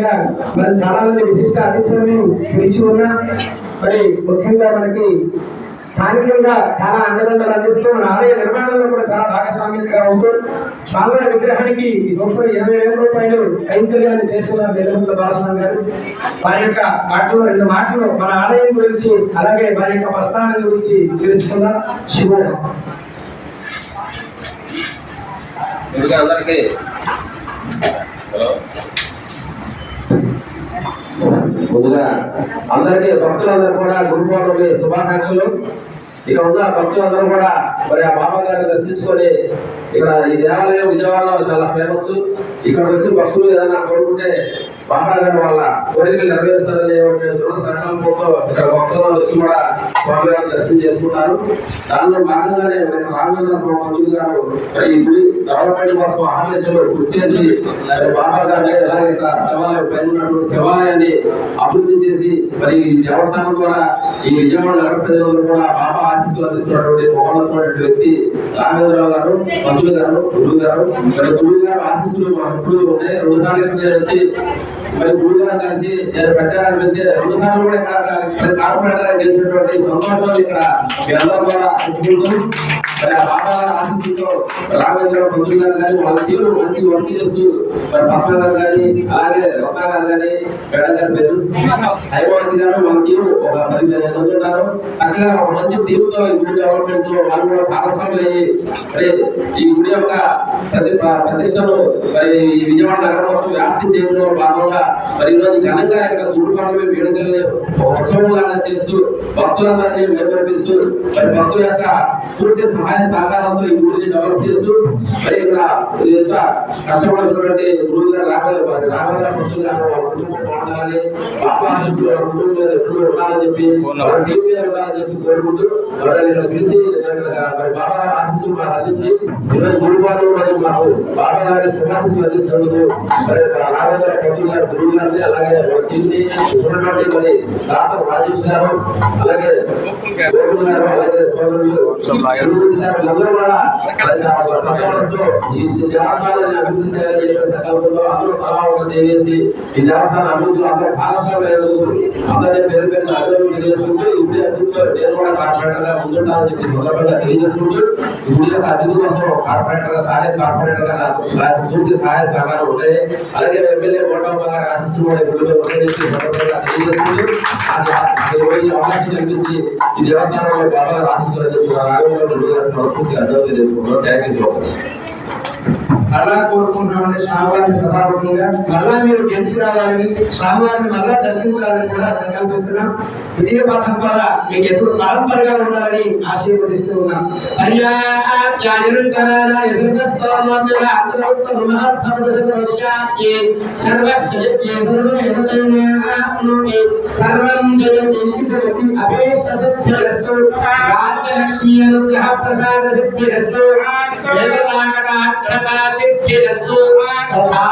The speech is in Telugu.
విధంగా మరి చాలా మంది విశిష్ట అతిథులను పిలిచి ఉన్నా మరి ముఖ్యంగా మనకి స్థానికంగా చాలా అండదండలు అందిస్తూ మన ఆలయ నిర్మాణంలో కూడా చాలా భాగస్వామ్యంగా ఉంటూ స్వామివారి విగ్రహానికి ఈ సంవత్సరం ఇరవై వేల రూపాయలు కైంకర్యాన్ని చేస్తున్నారు నిర్మల బాలస్వామి గారు. వారి యొక్క మాటలు రెండు మాటలు మన ఆలయం గురించి అలాగే వారి యొక్క ప్రస్థానం గురించి తెలుసుకుందాం. శివుడు అందరికీ హలో. ముందుగా అందరికీ భక్తులందరూ కూడా గురు పౌర్ణమి శుభాకాంక్షలు. ఇక్కడ ఉన్న భక్తులందరూ కూడా మరి ఆ బాబా గారిని దర్శించుకొని ఇక్కడ ఈ దేవాలయం విజయవాడలో చాలా ఫేమస్ ఇక్కడ వచ్చి భక్తులు ఏదైనా కోరుకుంటే బాబా వల్ల కోరికలు నెరవేరుస్తారనే దృఢ సంకల్పంతో ఇక్కడ భక్తులు వచ్చి కూడా స్వామి గారిని దర్శనం చేసుకున్నారు దానిలో భాగంగానే మన రామచంద్ర స్వామి గారు ఈ గుడి డెవలప్మెంట్ కోసం ఆలోచనలు కృషి చేసి మరి బాబా గారిని ఎలాగే శివాలయం పైన శివాలయాన్ని అభివృద్ధి చేసి మరి ఈ దేవస్థానం ద్వారా ఈ విజయవాడ నగర ప్రజలందరూ కూడా బాబా ఆశీస్సులు అందిస్తున్నటువంటి మహోన్నతమైనటువంటి వ్యక్తి రామేంద్రరావు గారు మంత్రులు గారు గురువు గారు. మరి గురువు గారు ఆశీస్సులు ఎప్పుడు ఉన్నాయి. రెండు సార్లు వచ్చి మరి గురువు కలిసి నేను ప్రచారాన్ని పెడితే రెండు సార్లు కూడా ఇక్కడ కార్పొరేటర్ చేసినటువంటి సంతోషాలు ఇక్కడ మీ కూడా మరి ఆ బాబా గారి రాఘవేంద్ర మంత్రులు గారు కానీ వాళ్ళ తీరు మంచి వర్క్ చేస్తూ మరి పద్మ గారు కానీ అలాగే రొక్క గారు కానీ మేడం గారి పేరు హైమావతి గారు మన తీరు ఒక పది మంది ఉన్నారు. చక్కగా ఒక మంచి తీరుతో ఈ గుడి డెవలప్మెంట్లో వాళ్ళు కూడా భాగస్వాములు అయ్యి మరి ఈ గుడి యొక్క ప్రతి ప్రతిష్టను మరి విజయవాడ నగరం మొత్తం వ్యాప్తి చేయడంలో భాగం భాగంగా మరి ఈరోజు ఘనంగా ఇక్కడ గుడి పనులు వేడుకల్ని ఒక చేస్తూ భక్తులందరినీ మేల్కొల్పిస్తూ మరి భక్తుల యొక్క పూర్తి సహాయ సహకారంతో ఈ గుడిని డెవలప్ చేస్తూ మరి ఇక్కడ యొక్క కష్టపడుతున్నటువంటి గురువు గారు రాఘవ వారి రాఘవ గారు కుటుంబం బాగుండాలని బాబా ఆశీస్సులు కుటుంబం మీద ఎప్పుడు ఉండాలని చెప్పి వాళ్ళ టీం మీద ఉండాలని చెప్పి కోరుకుంటూ ఎవరైనా ఇక్కడ పిలిచి మరి బాబా గారి మాకు అందించి ఈరోజు గురువారం రోజు మాకు బాబా గారి శుభాశీస్సులు అందిస్తున్నందుకు మరి రాఘవ గారి గారు గురువు గారిని అలాగే టీంని ఉన్నటువంటి మరి డాక్టర్ రాజేష్ గారు అలాగే గోకుల్ గారు అలాగే సోదరులు గారు. వీళ్ళందరూ కూడా ఈ దేవస్థానాన్ని అభివృద్ధి చేయాలని చెప్పే సంకల్పంలో అందరూ తలా ఒక చేసి ఈ దేవస్థాన అభివృద్ధిలో అందరూ భాగస్వామ్యం అయ్యేందుకు అందరినీ పేరు తెలియజేసుకుంటూ ఈ గుడి నేను కూడా కార్పొరేటర్గా చెప్పి సందర్భంగా తెలియజేసుకుంటూ ఈ గుడి కోసం సారే నాకు పూర్తి సహాయ సహకారం ఉంటాయి. అలాగే ఎమ్మెల్యే గారి ఆశిస్తూ కూడా సందర్భంగా తెలియజేసుకుంటూ రోజు కల్పించి ఈ దేవస్థానంలో బాబా రాఘవేంద్ర మనస్ఫూర్తిగా అర్థం తెలియజేసుకుంటున్నాం థ్యాంక్ యూ సో మచ్ మళ్ళా కోరుకుంటున్నామని స్వామివారిని సభాపతిగా మళ్ళా మీరు గెలిచి రావాలని స్వామివారిని మళ్ళా దర్శించాలని కూడా సంకల్పిస్తున్నాం. విజయ పథం ద్వారా మీకు ఎప్పుడు పరంపరగా ಶ್ರೀ ಆಶೀರ್ವದಿಸುವ ಪರ್ಯಾಚಾರ್ಯರುಂಕರಾಲ ಎದುರ್ಗಸ್ತೋಮಂದರ ಅಂತರುತ್ತ ಮಹತ್ವದ ಸರ್ವಶ್ಯಾತ್ಯೆ ಸರ್ವಶ್ಯತ್ಯೆ ಸರ್ವೇವತನ್ಯಾತ್ಮನೆ ಸರ್ವಂ ಜಯತಿ ಜಯತಿ ಅಭೇಷ್ಟ ಸಿದ್ಧಿರಸ್ತು ರಾಜ್ಯಲಕ್ಷ್ಮಿಯ ಅನುಗ್ರಹ ಪ್ರಸಾದ ಸಿದ್ಧಿರಸ್ತು ದೇವನಾಗರಾಕ್ಷತಾ ಸಿದ್ಧಿರಸ್ತು ಸದಾ